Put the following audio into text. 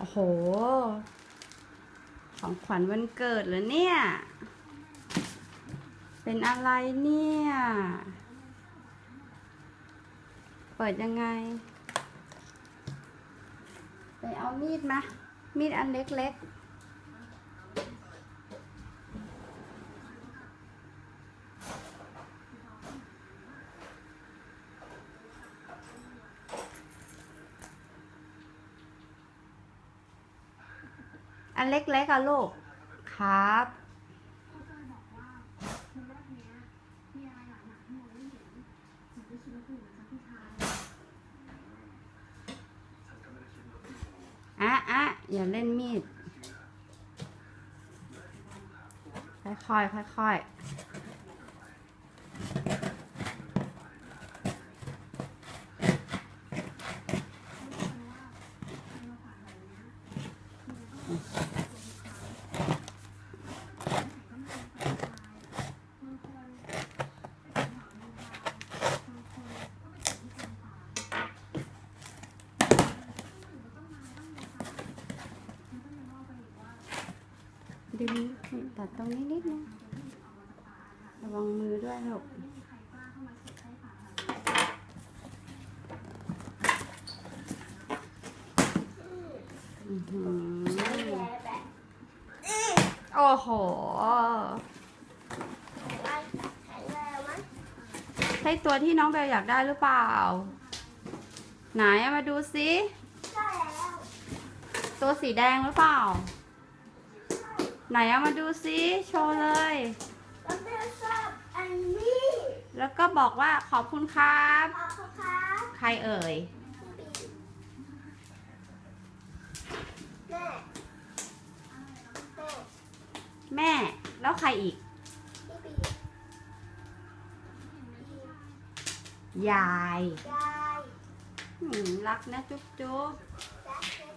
โอ้โห ของขวัญวันเกิดเหรอเนี่ย เป็นอะไรเนี่ย เปิดยังไง ไปเอามีดมา มีดอันเล็กๆ อันเล็กๆอะลูก ครับ อะอะอย่าเล่นมีด ค่อยๆค่อยๆ ดึงตัดตรงนี้นิดนึงระวังมือด้วยลูกอือหือ อ้โหใช่ตัวที่น้องเบลอยากได้หรือเปล่า ไหนเอามาดูซิตัวสีแดงหรือเปล่า ไหนเอามาดูซิโชว์เลย แล้วก็บอกว่าขอบคุณครับใครเอ่ย แม่ แล้วใครอีก ยายหืมรักนะ จุ๊บจุ๊บ That's it.